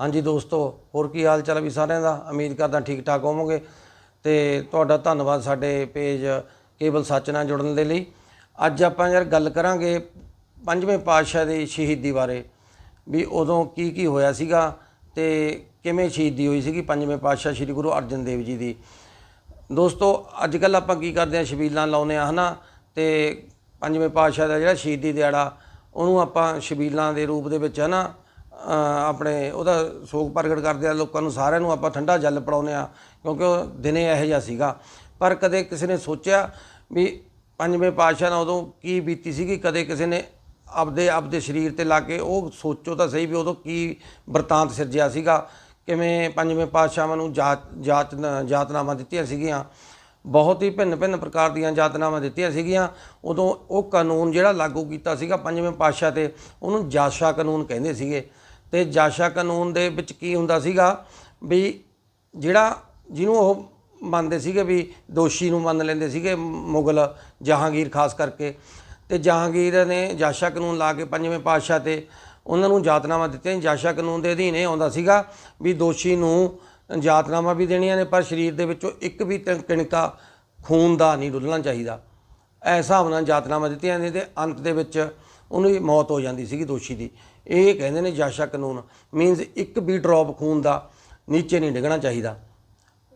ਹਾਂਜੀ ਦੋਸਤੋ ਹੋਰ ਕੀ ਹਾਲ ਚਾਲ ਵੀ ਸਾਰਿਆਂ ਦਾ? ਉਮੀਦ ਕਰਦਾ ਠੀਕ ਠਾਕ ਹੋਵੋਗੇ। ਤੇ ਤੁਹਾਡਾ ਧੰਨਵਾਦ ਸਾਡੇ ਪੇਜ ਕੇਵਲ ਸੱਚ ਨਾਲ ਜੁੜਨ ਦੇ ਲਈ। ਅੱਜ ਆਪਾਂ ਯਾਰ ਗੱਲ ਕਰਾਂਗੇ ਪੰਜਵੇਂ ਪਾਤਸ਼ਾਹ ਦੀ ਸ਼ਹੀਦੀ ਬਾਰੇ ਵੀ ਉਦੋਂ ਕੀ ਕੀ ਹੋਇਆ ਸੀਗਾ ਤੇ ਕਿਵੇਂ ਸ਼ਹੀਦੀ ਹੋਈ ਸੀਗੀ ਪੰਜਵੇਂ ਪਾਤਸ਼ਾਹ ਸ੍ਰੀ ਗੁਰੂ ਅਰਜਨ ਦੇਵ ਜੀ ਦੀ। ਦੋਸਤੋ ਅੱਜ ਕੱਲ ਆਪਾਂ ਕੀ ਕਰਦੇ ਆ ਛਬੀਲਾਂ ਲਾਉਨੇ ਆ ਹਨਾ? ਤੇ ਪੰਜਵੇਂ ਪਾਤਸ਼ਾਹ ਦਾ ਜਿਹੜਾ ਸ਼ਹੀਦੀ ਦਿਹਾੜਾ ਉਹਨੂੰ ਆਪਾਂ ਸ਼ਬੀਲਾਂ ਦੇ ਰੂਪ ਦੇ ਵਿੱਚ ਹਨਾ? ਅ, ਆਪਣੇ ਉਹਦਾ ਸੋਗ ਪ੍ਰਗਟ ਕਰਦੇ ਆ, ਲੋਕਾਂ ਨੂੰ ਸਾਰਿਆਂ ਨੂੰ ਆਪਾਂ ਠੰਡਾ ਜਲ ਪੜਾਉਂਦੇ ਆ, ਕਿਉਂਕਿ ਉਹ ਦਿਨੇ ਇਹੋ ਜਿਹਾ ਸੀਗਾ। ਪਰ ਕਦੇ ਕਿਸੇ ਨੇ ਸੋਚਿਆ ਵੀ ਪੰਜਵੇਂ ਪਾਤਸ਼ਾਹ ਨਾਲ ਉਦੋਂ ਕੀ ਬੀਤੀ ਸੀਗੀ? ਕਦੇ ਕਿਸੇ ਨੇ ਆਪਦੇ ਆਪਦੇ ਸਰੀਰ ਤੇ ਲਾ ਕੇ ਉਹ ਸੋਚੋ ਤਾਂ ਸਹੀ ਵੀ ਉਦੋਂ ਕੀ ਵਰਤਾਂਤ ਸਿਰਜਿਆ ਸੀਗਾ। ਕਿਵੇਂ ਪੰਜਵੇਂ ਪਾਤਸ਼ਾਹਾਂ ਨੂੰ ਜਾਤ ਜਾਤ, ਜਾਤਨਾਵਾਂ ਦਿੱਤੀਆਂ ਸੀਗੀਆਂ। ਬਹੁਤ ਹੀ ਭਿੰਨ ਭਿੰਨ ਪ੍ਰਕਾਰ ਦੀਆਂ ਜਾਤਨਾਵਾਂ ਦਿੱਤੀਆਂ ਸੀਗੀਆਂ। ਉਦੋਂ ਉਹ ਕਾਨੂੰਨ ਜਿਹੜਾ ਲਾਗੂ ਕੀਤਾ ਸੀਗਾ ਪੰਜਵੇਂ ਪਾਤਸ਼ਾਹ ਤੇ, ਉਹਨੂੰ ਜਾਸ਼ਾ ਕਾਨੂੰਨ ਕਹਿੰਦੇ ਸੀਗੇ। ਤੇ ਜਾਸ਼ਾ ਕਾਨੂੰਨ ਦੇ ਵਿੱਚ ਕੀ ਹੁੰਦਾ ਸੀਗਾ ਵੀ ਜਿਹੜਾ ਜਿਹਨੂੰ ਉਹ ਮੰਨਦੇ ਸੀਗੇ ਵੀ ਦੋਸ਼ੀ ਨੂੰ ਮੰਨ ਲੈਂਦੇ ਸੀਗੇ ਮੁਗਲ ਜਹਾਂਗੀਰ ਖਾਸ ਕਰਕੇ, ਤੇ ਜਹਾਂਗੀਰ ਨੇ ਜਾਸ਼ਾ ਕਾਨੂੰਨ ਲਾ ਕੇ ਪੰਜਵੇਂ ਪਾਤਸ਼ਾਹ ਤੇ ਉਹਨਾਂ ਨੂੰ ਜਾਤਨਾਮਾ ਦਿੱਤੀਆਂ, ਜਾਸ਼ਾ ਕਾਨੂੰਨ ਦੇ ਅਧੀਨ ਇਹ ਆਉਂਦਾ ਸੀਗਾ ਵੀ ਦੋਸ਼ੀ ਨੂੰ ਜਾਤਨਾਮਾ ਵੀ ਦੇਣੀਆਂ ਨੇ, ਪਰ ਸਰੀਰ ਦੇ ਵਿੱਚੋਂ ਇੱਕ ਵੀ ਤ- ਖੂਨ ਦਾ ਨਹੀਂ ਡੁੱਲਣਾ ਚਾਹੀਦਾ। ਐਸ ਹਿਸਾਬ ਨਾਲ ਜਾਤਨਾਮਾ ਦਿੱਤੀਆਂ ਨੇ ਤੇ ਅੰਤ ਦੇ ਵਿੱਚ ਉਹਨੂੰ ਵੀ ਮੌਤ ਹੋ ਜਾਂਦੀ ਸੀਗੀ ਦੋਸ਼ੀ ਦੀ। ਇਹ ਕਹਿੰਦੇ ਨੇ ਜਾਸ਼ਾ ਕਾਨੂੰਨ ਮੀਨਸ ਇੱਕ ਵੀ ਡ੍ਰੌਪ ਖੂਨ ਦਾ ਨੀਚੇ ਨਹੀਂ ਡਿੱਗਣਾ ਚਾਹੀਦਾ।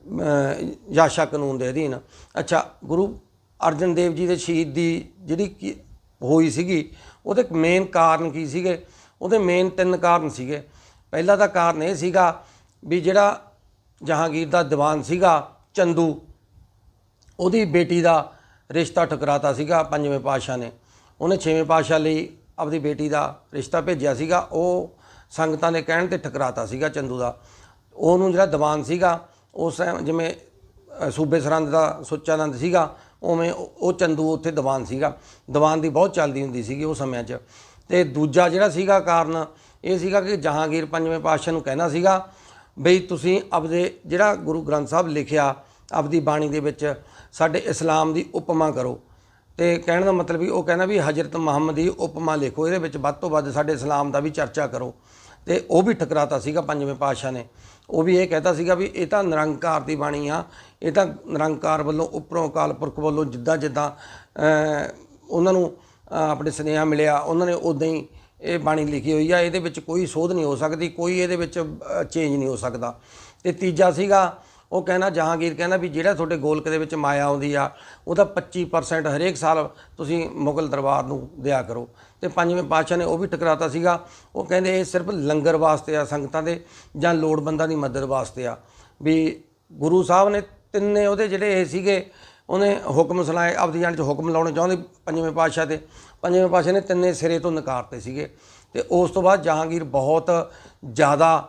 ਅਹ ਯਾਸ਼ਾ ਕਾਨੂੰਨ ਦੇ ਅਧੀਨ। ਅੱਛਾ, ਗੁਰੂ ਅਰਜਨ ਦੇਵ ਜੀ ਦੇ ਸ਼ਹੀਦ ਦੀ ਜਿਹੜੀ ਕੀ ਹੋਈ ਸੀਗੀ, ਉਹਦੇ ਮੇਨ ਕਾਰਨ ਕੀ ਸੀਗੇ? ਉਹਦੇ ਮੇਨ ਤਿੰਨ ਕਾਰਨ ਸੀਗੇ। ਪਹਿਲਾ ਤਾਂ ਕਾਰਨ ਇਹ ਸੀਗਾ ਵੀ ਜਿਹੜਾ ਜਹਾਂਗੀਰ ਦਾ ਦੀਵਾਨ ਸੀਗਾ, ਚੰਦੂ, ਉਹਦੀ ਬੇਟੀ ਦਾ ਰਿਸ਼ਤਾ ਠੁਕਰਾਤਾ ਸੀਗਾ ਪੰਜਵੇਂ ਪਾਤਸ਼ਾਹ ਨੇ। ਉਹਨੇ ਛੇਵੇਂ ਪਾਤਸ਼ਾਹ ਲਈ ਆਪਣੀ ਬੇਟੀ ਦਾ ਰਿਸ਼ਤਾ ਭੇਜਿਆ ਸੀਗਾ। ਉਹ ਸੰਗਤਾਂ ਦੇ ਕਹਿਣ ਤੇ ਠਕਰਾਤਾ ਸੀਗਾ ਚੰਦੂ ਦਾ। ਉਹਨੂੰ ਜਿਹੜਾ ਦੀਵਾਨ ਸੀਗਾ, ਉਸ ਟਾਈਮ ਜਿਵੇਂ ਸੂਬੇ ਸਰਹੰਦ ਦਾ ਸੁੱਚਾਨੰਦ ਸੀਗਾ, ਉਵੇਂ ਉਹ ਉਹ ਚੰਦੂ ਉੱਥੇ ਦੀਵਾਨ ਸੀਗਾ। ਦੀਵਾਨ ਦੀ ਬਹੁਤ ਚੱਲਦੀ ਹੁੰਦੀ ਸੀਗੀ ਉਹ ਸਮਿਆਂ 'ਚ। ਤੇ ਦੂਜਾ ਜਿਹੜਾ ਸੀਗਾ ਕਾਰਨ, ਇਹ ਸੀਗਾ ਕਿ ਜਹਾਂਗੀਰ ਪੰਜਵੇਂ ਪਾਤਸ਼ਾਹ ਨੂੰ ਕਹਿਣਾ ਸੀਗਾ ਬਈ ਤੁਸੀਂ ਆਪਦੇ ਜਿਹੜਾ ਗੁਰੂ ਗ੍ਰੰਥ ਸਾਹਿਬ ਲਿਖਿਆ, ਆਪਦੀ ਬਾਣੀ ਦੇ ਵਿੱਚ ਸਾਡੇ ਇਸਲਾਮ ਦੀ ਉਪਮਾ ਕਰੋ। ਤੇ ਕਹਿਣ ਦਾ ਮਤਲਬ ਵੀ ਉਹ ਕਹਿੰਦਾ ਵੀ ਹਜ਼ਰਤ ਮੁਹੰਮਦ ਦੀ ਉਪਮਾ ਲਿਖੋ, ਇਹਦੇ ਵਿੱਚ ਵੱਧ ਤੋਂ ਵੱਧ ਸਾਡੇ ਇਸਲਾਮ ਦਾ ਵੀ ਚਰਚਾ ਕਰੋ। ਤੇ ਉਹ ਵੀ ਠਕਰਾਤਾ ਸੀਗਾ ਪੰਜਵੇਂ ਪਾਤਸ਼ਾਹ ਨੇ। ਉਹ ਵੀ ਇਹ ਕਹਿਤਾ ਸੀਗਾ ਵੀ ਇਹ ਤਾਂ ਨਿਰੰਕਾਰ ਦੀ ਬਾਣੀ ਆ, ਇਹ ਤਾਂ ਨਿਰੰਕਾਰ ਵੱਲੋਂ ਉੱਪਰੋਂ ਅਕਾਲ ਪੁਰਖ ਵੱਲੋਂ ਜਿੱਦਾਂ ਜਿੱਦਾਂ ਉਹਨਾਂ ਨੂੰ ਆਪਣੇ ਸੁਨੇਹਾ ਮਿਲਿਆ, ਉਹਨਾਂ ਨੇ ਉਦਾਂ ਹੀ ਇਹ ਬਾਣੀ ਲਿਖੀ ਹੋਈ ਆ। ਇਹਦੇ ਵਿੱਚ ਕੋਈ ਸੋਧ ਨਹੀਂ ਹੋ ਸਕਦੀ, ਕੋਈ ਇਹਦੇ ਵਿੱਚ ਚੇਂਜ ਨਹੀਂ ਹੋ ਸਕਦਾ। ਤੇ ਤੀਜਾ ਸੀਗਾ ਉਹ ਕਹਿੰਦਾ ਜਹਾਂਗੀਰ ਕਹਿੰਦਾ ਵੀ ਜਿਹੜਾ ਤੁਹਾਡੇ ਗੋਲਕ ਦੇ ਵਿੱਚ ਮਾਇਆ ਆਉਂਦੀ ਆ ਉਹਦਾ 25% ਹਰੇਕ ਸਾਲ ਤੁਸੀਂ ਮੁਗਲ ਦਰਬਾਰ ਨੂੰ ਦਿਆ ਕਰੋ। ਤੇ ਪੰਜਵੇਂ ਪਾਤਸ਼ਾਹ ਨੇ ਉਹ ਵੀ ਟਕਰਾਤਾ ਸੀਗਾ। ਉਹ ਕਹਿੰਦੇ ਇਹ ਸਿਰਫ ਲੰਗਰ ਵਾਸਤੇ ਆ, ਸੰਗਤਾਂ ਦੇ ਜਾਂ ਲੋੜਵੰਦਾਂ ਦੀ ਮਦਦ ਵਾਸਤੇ ਆ। ਵੀ ਗੁਰੂ ਸਾਹਿਬ ਨੇ ਤਿੰਨੇ ਉਹਦੇ ਜਿਹੜੇ ਇਹ ਸੀਗੇ, ਉਹਨੇ ਹੁਕਮ ਸੁਣਾਏ, ਆਪਦੀ ਜਾਨ ਚ ਹੁਕਮ ਲਾਉਣੇ ਚਾਹੁੰਦੇ ਪੰਜਵੇਂ ਪਾਤਸ਼ਾਹ ਤੇ। ਪੰਜਵੇਂ ਪਾਤਸ਼ਾਹ ਨੇ ਤਿੰਨੇ ਸਿਰੇ ਤੋਂ ਨਕਾਰਤੇ ਸੀਗੇ। ਤੇ ਉਸ ਤੋਂ ਬਾਅਦ ਜਹਾਂਗੀਰ ਬਹੁਤ ਜ਼ਿਆਦਾ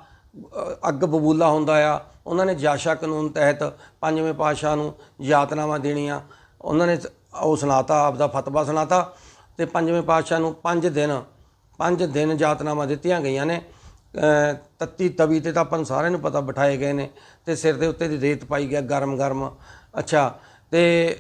ਅੱਗ ਬਬੂਲਾ ਹੁੰਦਾ ਆ। ਉਹਨਾਂ ਨੇ ਜਾਸ਼ਾ ਕਾਨੂੰਨ ਤਹਿਤ ਪੰਜਵੇਂ ਪਾਤਸ਼ਾਹ ਨੂੰ ਯਾਤਨਾਵਾਂ ਦੇਣੀਆਂ। ਉਹਨਾਂ ਨੇ ਉਹ ਸੁਣਾਤਾ, ਆਪਦਾ ਫਤਵਾ ਸੁਣਾਤਾ ਤੇ ਪੰਜਵੇਂ ਪਾਤਸ਼ਾਹ ਨੂੰ 5 ਦਿਨ 5 ਦਿਨ ਯਾਤਨਾਵਾਂ ਦਿੱਤੀਆਂ ਗਈਆਂ ਨੇ। ਤੱਤੀ ਤਵੀ ਤੇ ਤਾਂ ਆਪਾਂ ਸਾਰਿਆਂ ਨੂੰ ਪਤਾ ਬਿਠਾਏ ਗਏ ਨੇ ਤੇ ਸਿਰ ਦੇ ਉੱਤੇ ਦੀ ਰੇਤ ਪਾਈ ਗਿਆ ਗਰਮ ਗਰਮ। ਅੱਛਾ, ਤੇ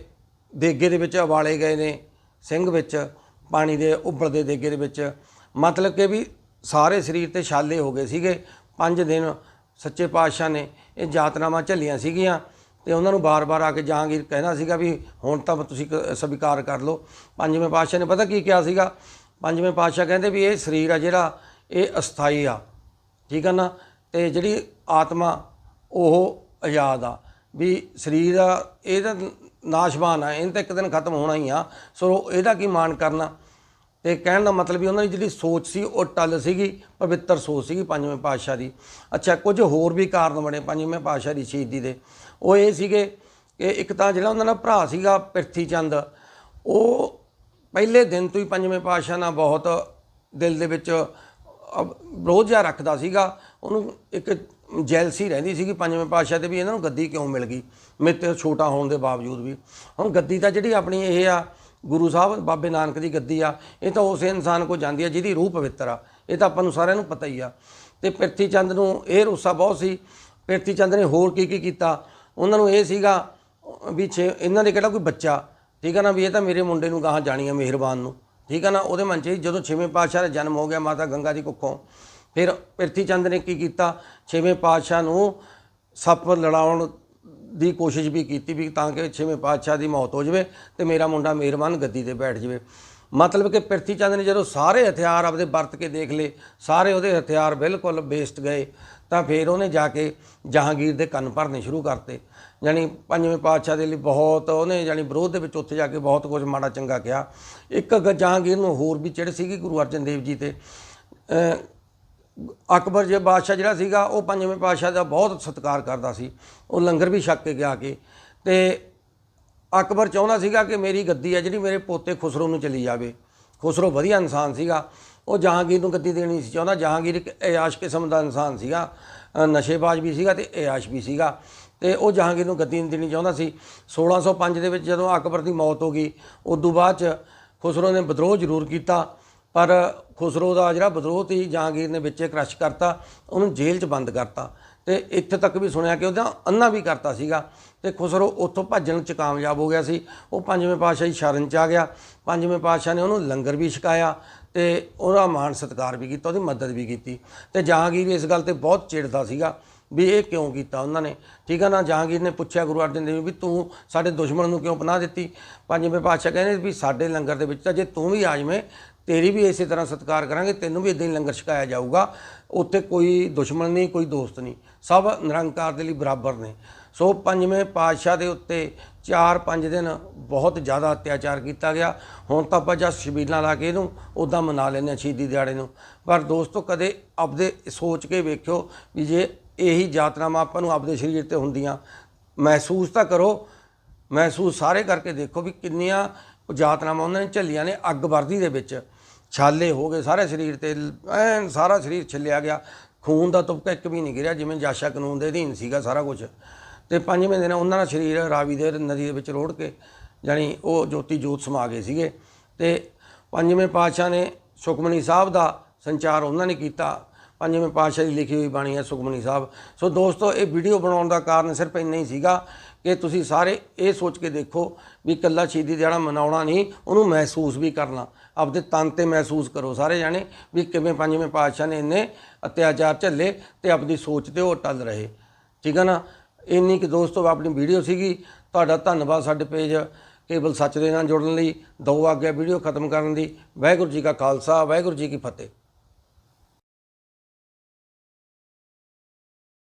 ਦੇਗੇ ਦੇ ਵਿੱਚ ਉਬਾਲੇ ਗਏ ਨੇ ਸਿੰਘ ਵਿੱਚ, ਪਾਣੀ ਦੇ ਉਬਲਦੇ ਦੇਗੇ ਦੇ ਵਿੱਚ। ਮਤਲਬ ਕਿ ਵੀ ਸਾਰੇ ਸਰੀਰ ਤੇ ਛਾਲੇ ਹੋ ਗਏ ਸੀਗੇ। ਪੰਜ ਦਿਨ ਸੱਚੇ ਪਾਤਸ਼ਾਹ ਨੇ ਇਹ ਜਾਤਨਾਵਾਂ ਝੱਲੀਆਂ ਸੀਗੀਆਂ ਤੇ ਉਹਨਾਂ ਨੂੰ ਬਾਰ-ਬਾਰ ਆ ਕੇ ਜਹਾਂਗੀਰ ਕਹਿਣਾ ਸੀਗਾ ਵੀ ਹੁਣ ਤਾਂ ਤੁਸੀਂ ਕ- ਸਵੀਕਾਰ ਕਰ ਲਓ। ਪੰਜਵੇਂ ਪਾਤਸ਼ਾਹ ਨੇ ਪਤਾ ਕੀ ਕਿਹਾ ਸੀਗਾ? ਪੰਜਵੇਂ ਪਾਤਸ਼ਾਹ ਕਹਿੰਦੇ ਵੀ ਇਹ ਸਰੀਰ ਆ ਜਿਹੜਾ, ਇਹ ਅਸਥਾਈ ਆ। ਠੀਕ ਆ ਨਾ? ਤੇ ਜਿਹੜੀ ਆਤਮਾ, ਉਹ ਆਜ਼ਾਦ ਆ। ਵੀ ਸਰੀਰ ਆ, ਇਹਦਾ ਨਾਸ਼ਵਾਨ ਆ, ਇਹਨੇ ਤਾਂ ਇੱਕ ਦਿਨ ਖਤਮ ਹੋਣਾ ਹੀ ਆ। ਸੋ ਇਹਦਾ ਕੀ ਮਾਣ ਕਰਨਾ? ਤੇ ਕਹਿਣ ਦਾ ਮਤਲਬ ਵੀ ਉਹਨਾਂ ਦੀ ਜਿਹੜੀ ਸੋਚ ਸੀ, ਉਹ ਟਲ ਸੀਗੀ, ਪਵਿੱਤਰ ਸੋਚ ਸੀਗੀ ਪੰਜਵੇਂ ਪਾਤਸ਼ਾਹ ਦੀ। ਅੱਛਾ, ਕੁਝ ਹੋਰ ਵੀ ਕਾਰਨ ਬਣੇ ਪੰਜਵੇਂ ਪਾਤਸ਼ਾਹ ਦੀ ਸ਼ਹੀਦੀ ਦੇ। ਉਹ ਇਹ ਸੀਗੇ ਕਿ ਇੱਕ ਤਾਂ ਜਿਹੜਾ ਉਹਨਾਂ ਦਾ ਭਰਾ ਸੀਗਾ ਪ੍ਰਿਥੀ ਚੰਦ ਉਹ ਪਹਿਲੇ ਦਿਨ ਤੋਂ ਹੀ ਪੰਜਵੇਂ ਪਾਤਸ਼ਾਹ ਨਾਲ ਬਹੁਤ ਦਿਲ ਦੇ ਵਿੱਚ ਅਬ ਵਿਰੋਧ ਜਿਹਾ ਰੱਖਦਾ ਸੀਗਾ। ਉਹਨੂੰ ਇੱਕ ਜੈਲਸੀ ਰਹਿੰਦੀ ਸੀਗੀ ਪੰਜਵੇਂ ਪਾਤਸ਼ਾਹ ਤੇ ਵੀ ਇਹਨਾਂ ਨੂੰ ਗੱਦੀ ਕਿਉਂ ਮਿਲ ਗਈ? ਮੇਰੇ ਤੇ ਛੋਟਾ ਹੋਣ ਦੇ ਬਾਵਜੂਦ ਵੀ। ਹੁਣ ਗੱਦੀ ਤਾਂ ਜਿਹੜੀ ਆਪਣੀ ਇਹ ਆ ਗੁਰੂ ਸਾਹਿਬ, ਬਾਬੇ ਨਾਨਕ ਦੀ ਗੱਦੀ ਆ। ਇਹ ਤਾਂ ਉਸੇ ਇਨਸਾਨ ਕੋ ਜਾਂਦੀ ਆ, ਜਿਹਦੀ ਰੂਹ ਪਵਿੱਤਰ ਆ। ਇਹ ਤਾਂ ਆਪਾਂ ਨੂੰ ਸਾਰਿਆਂ ਨੂੰ ਪਤਾ ਹੀ ਆ। ਤੇ ਪ੍ਰਿਥੀ ਚੰਦ ਨੂੰ ਇਹ ਰੁੱਸਾ ਬਹੁਤ ਸੀ। ਪ੍ਰਿਥੀ ਚੰਦ ਨੇ ਹੋਰ ਕੀ ਕੀ ਕੀਤਾ? ਉਹਨਾਂ ਨੂੰ ਇਹ ਸੀਗਾ ਵੀ ਛੇ, ਇਹਨਾਂ ਦੇ ਕਿਹੜਾ ਕੋਈ ਬੱਚਾ? ਠੀਕ ਹੈ ਨਾ ਵੀ ਇਹ ਤਾਂ ਮੇਰੇ ਮੁੰਡੇ ਨੂੰ ਗਾਹਾਂ ਜਾਣੀ ਆ ਮਿਹਰਬਾਨ ਨੂੰ। ਠੀਕ ਆ ਨਾ, ਉਹਦੇ ਮਨ 'ਚ ਜਦੋਂ ਛੇਵੇਂ ਪਾਤਸ਼ਾਹ ਦਾ ਜਨਮ ਹੋ ਗਿਆ, ਮਾਤਾ ਗੰਗਾ ਦੀ ਕੁੱਖੋਂ ਫਿਰ ਪ੍ਰਿਥੀ ਚੰਦ ਨੇ ਕੀ ਕੀਤਾ? ਛੇਵੇਂ ਪਾਤਸ਼ਾਹ ਨੂੰ ਸੱਪ ਲੜਾਉਣ ਦੀ ਕੋਸ਼ਿਸ਼ ਵੀ ਕੀਤੀ ਵੀ ਤਾਂ ਕਿ ਛੇਵੇਂ ਪਾਤਸ਼ਾਹ ਦੀ ਮੌਤ ਹੋ ਜਾਵੇ ਤੇ ਮੇਰਾ ਮੁੰਡਾ ਮਿਹਰਬਾਨ ਗੱਦੀ ਤੇ ਬੈਠ ਜਾਵੇ। ਮਤਲਬ ਕਿ ਪ੍ਰਿਥੀ ਚੰਦ ਨੇ ਜਦੋਂ ਸਾਰੇ ਹਥਿਆਰ ਆਪਦੇ ਵਰਤ ਕੇ ਦੇਖ ਲਏ, ਸਾਰੇ ਉਹਦੇ ਹਥਿਆਰ ਬਿਲਕੁਲ ਵੇਸਟ ਗਏ, ਤਾਂ ਫਿਰ ਉਹਨੇ ਜਾ ਕੇ ਜਹਾਂਗੀਰ ਦੇ ਕੰਨ ਭਰਨੇ ਸ਼ੁਰੂ ਕਰਤੇ। ਯਾਨੀ ਪੰਜਵੇਂ ਪਾਤਸ਼ਾਹ ਦੇ ਲਈ ਬਹੁਤ ਉਹਨੇ ਯਾਨੀ ਵਿਰੋਧ ਦੇ ਵਿੱਚ ਉੱਥੇ ਜਾ ਕੇ ਬਹੁਤ ਕੁਝ ਮਾੜਾ ਚੰਗਾ ਕਿਹਾ। ਇੱਕ ਜਹਾਂਗੀਰ ਨੂੰ ਹੋਰ ਵੀ ਚਿੜ ਸੀਗੀ ਗੁਰੂ ਅਰਜਨ ਦੇਵ ਜੀ ਤੇ। ਅਕਬਰ ਜੇ ਬਾਦਸ਼ਾਹ ਜਿਹੜਾ ਸੀਗਾ, ਉਹ ਪੰਜਵੇਂ ਪਾਤਸ਼ਾਹ ਦਾ ਬਹੁਤ ਸਤਿਕਾਰ ਕਰਦਾ ਸੀ। ਉਹ ਲੰਗਰ ਵੀ ਛਕ ਕੇ ਗਿਆ ਕੇ। ਤੇ ਅਕਬਰ ਚਾਹੁੰਦਾ ਸੀਗਾ ਕਿ ਮੇਰੀ ਗੱਦੀ ਹੈ ਜਿਹੜੀ ਮੇਰੇ ਪੋਤੇ ਖੁਸਰੋ ਨੂੰ ਚਲੀ ਜਾਵੇ। ਖੁਸਰੋ ਵਧੀਆ ਇਨਸਾਨ ਸੀਗਾ। ਉਹ ਜਹਾਂਗੀਰ ਨੂੰ ਗੱਦੀ ਦੇਣੀ ਸੀ। ਚਾਹੁੰਦਾ ਜਹਾਂਗੀਰ ਇੱਕ ਇਆਸ਼ ਕਿਸਮ ਦਾ ਇਨਸਾਨ ਸੀਗਾ। ਨਸ਼ੇਬਾਜ਼ ਵੀ ਸੀਗਾ ਤੇ ਇਆਸ਼ ਵੀ ਸੀਗਾ। ਤੇ ਉਹ ਜਹਾਂਗੀਰ ਨੂੰ ਗੱਦੀ ਨਹੀਂ ਦੇਣੀ ਚਾਹੁੰਦਾ ਸੀ। 1605 ਦੇ ਵਿੱਚ ਜਦੋਂ ਅਕਬਰ ਦੀ ਮੌਤ ਹੋ ਗਈ, ਉਦੋਂ ਬਾਅਦ ਚ ਖੁਸਰੋ ਨੇ ਵਿਦਰੋਹ ਜ਼ਰੂਰ ਕੀਤਾ। ਪਰ ਖੁਸਰੋ ਦਾ ਜਿਹੜਾ ਵਿਦਰੋਹ ਸੀ, ਜਹਾਂਗੀਰ ਨੇ ਵਿੱਚੇ ਕ੍ਰਸ਼ ਕਰਤਾ, ਉਹਨੂੰ ਜੇਲ੍ਹ 'ਚ ਬੰਦ ਕਰਤਾ। ਤੇ ਇੱਥੇ ਤੱਕ ਵੀ ਸੁਣਿਆ ਕਿ ਉਹਦਾ ਅੰਨਾ ਵੀ ਕਰਤਾ ਸੀਗਾ। ਤੇ ਖੁਸਰੋ ਉੱਥੋਂ ਭੱਜਣ 'ਚ ਕਾਮਯਾਬ ਹੋ ਗਿਆ ਸੀ। ਉਹ ਪੰਜਵੇਂ ਪਾਤਸ਼ਾਹ ਦੀ ਸ਼ਰਨ 'ਚ ਆ ਗਿਆ। ਪੰਜਵੇਂ ਪਾਤਸ਼ਾਹ ਨੇ ਉਹਨੂੰ ਲੰਗਰ ਵੀ ਛਕਾਇਆ ਤੇ ਉਹਦਾ ਮਾਣ ਸਤਿਕਾਰ ਵੀ ਕੀਤਾ, ਉਹਦੀ ਮਦਦ ਵੀ ਕੀਤੀ। ਤੇ ਜਹਾਂਗੀਰ ਇਸ ਗੱਲ ਤੇ ਬਹੁਤ ਚਿੜਦਾ ਸੀਗਾ ਵੀ ਇਹ ਕਿਉਂ ਕੀਤਾ ਉਹਨਾਂ ਨੇ। ਠੀਕ ਆ ਨਾ, ਜਹਾਂਗੀਰ ਨੇ ਪੁੱਛਿਆ ਗੁਰੂ ਅਰਜਨ ਦੇਵ ਜੀ ਵੀ ਤੂੰ ਸਾਡੇ ਦੁਸ਼ਮਣ ਨੂੰ ਕਿਉਂ ਪਨਾਹ ਦਿੱਤੀ? ਪੰਜਵੇਂ ਪਾਤਸ਼ਾਹ ਕਹਿੰਦੇ ਵੀ ਸਾਡੇ ਲੰਗਰ ਦੇ ਵਿੱਚ ਤਾਂ ਜੇ ਤੂੰ ਵੀ ਆ ਜਾਵੇਂ ਤੇਰੀ ਵੀ ਇਸੇ ਤਰ੍ਹਾਂ ਸਤਿਕਾਰ ਕਰਾਂਗੇ, ਤੈਨੂੰ ਵੀ ਇਦਾਂ ਹੀ ਲੰਗਰ ਛਕਾਇਆ ਜਾਊਗਾ। ਉੱਥੇ ਕੋਈ ਦੁਸ਼ਮਣ ਨਹੀਂ, ਕੋਈ ਦੋਸਤ ਨਹੀਂ। ਸਭ ਨਿਰੰਕਾਰ ਦੇ ਲਈ ਬਰਾਬਰ ਨੇ। ਸੋ ਪੰਜਵੇਂ ਪਾਤਸ਼ਾਹ ਦੇ ਉੱਤੇ 4-5 ਦਿਨ ਬਹੁਤ ਜ਼ਿਆਦਾ ਅਤਿਆਚਾਰ ਕੀਤਾ ਗਿਆ। ਹੁਣ ਤਾਂ ਆਪਾਂ ਜਸ ਸ਼ਬੀਲਾਂ ਲਾ ਕੇ ਇਹਨੂੰ ਉਦਾਂ ਮਨਾ ਲੈਂਦੇ ਹਾਂ ਸ਼ਹੀਦੀ ਦਿਹਾੜੇ ਨੂੰ। ਪਰ ਦੋਸਤੋ, ਕਦੇ ਆਪਦੇ ਸੋਚ ਕੇ ਵੇਖਿਓ ਵੀ ਜੇ ਇਹੀ ਯਾਤਰਾਵਾਂ ਆਪਾਂ ਨੂੰ ਆਪਦੇ ਸਰੀਰ ਤੇ ਹੁੰਦੀਆਂ, ਮਹਿਸੂਸ ਤਾਂ ਕਰੋ। ਮਹਿਸੂਸ ਸਾਰੇ ਕਰਕੇ ਦੇਖੋ ਵੀ ਕਿੰਨੀਆਂ ਯਾਤਰਾਵਾਂ ਉਹਨਾਂ ਨੇ ਝੱਲੀਆਂ ਨੇ, ਅੱਗ ਵਰਦੀ ਦੇ ਵਿੱਚ। ਛਾਲੇ ਹੋ ਗਏ, ਸਾਰੇ ਸਰੀਰ ਤੇ ਐਨ ਸਾਰਾ ਸਰੀਰ ਛਿੱਲਿਆ ਗਿਆ। ਖੂਨ ਦਾ ਤੁਪਕਾ ਇੱਕ ਵੀ ਨਹੀਂ ਗਿਰਿਆ, ਜਿਵੇਂ ਜਾਸ਼ਾ ਕਾਨੂੰਨ ਦੇ ਅਧੀਨ ਸੀਗਾ ਸਾਰਾ ਕੁਝ ਤੇ ਪੰਜਵੇਂ ਦਿਨ ਉਹਨਾਂ ਦਾ ਸਰੀਰ ਰਾਵੀ ਦੇ ਨਦੀ ਦੇ ਵਿੱਚ ਰੋੜ ਕੇ, ਜਾਣੀ ਉਹ ਜੋਤੀ ਜੋਤ ਸਮਾ ਗਏ ਸੀਗੇ। ਤੇ ਪੰਜਵੇਂ ਪਾਤਸ਼ਾਹ ਨੇ ਸੁਖਮਨੀ ਸਾਹਿਬ ਦਾ ਸੰਚਾਰ ਉਹਨਾਂ ਨੇ ਕੀਤਾ। ਪੰਜਵੇਂ ਪਾਤਸ਼ਾਹ ਦੀ ਲਿਖੀ ਹੋਈ ਬਾਣੀ ਹੈ ਸੁਖਮਨੀ ਸਾਹਿਬ। ਸੋ ਦੋਸਤੋ, ਇਹ ਵੀਡੀਓ ਬਣਾਉਣ ਦਾ ਕਾਰਨ ਸਿਰਫ ਇੰਨਾ ਹੀ ਸੀਗਾ ਕਿ ਤੁਸੀਂ ਸਾਰੇ ਇਹ ਸੋਚ ਕੇ ਦੇਖੋ ਵੀ ਇਕੱਲਾ ਸ਼ਹੀਦੀ ਦਿਹਾੜਾ ਮਨਾਉਣਾ ਨਹੀਂ, ਉਹਨੂੰ ਮਹਿਸੂਸ ਵੀ ਕਰਨਾ। ਆਪਦੇ ਤਨ ਤੇ ਮਹਿਸੂਸ ਕਰੋ ਸਾਰੇ ਜਾਣੇ ਵੀ ਕਿਵੇਂ ਪੰਜਵੇਂ ਪਾਤਸ਼ਾਹ ਨੇ ਇੰਨੇ ਅਤਿਆਚਾਰ ਝੱਲੇ ਤੇ ਆਪਣੀ ਸੋਚ ਤੇ ਉਹ ਟੱਲ ਰਹੇ। ਠੀਕ ਹੈ ਨਾ? ਇੰਨੀ ਕਿ ਦੋਸਤੋ ਆਪਣੀ ਵੀਡੀਓ ਸੀਗੀ, ਤੁਹਾਡਾ ਧੰਨਵਾਦ ਸਾਡੇ ਪੇਜ ਕੇਵਲ ਸੱਚ ਦੇ ਨਾਲ ਜੁੜਨ ਲਈ। ਦੋ ਆਗਿਆ ਵੀਡੀਓ ਖਤਮ ਕਰਨ ਦੀ। ਵਾਹਿਗੁਰੂ ਜੀ ਕਾ ਖਾਲਸਾ, ਵਾਹਿਗੁਰੂ ਜੀ ਕੀ ਫਤਿਹ।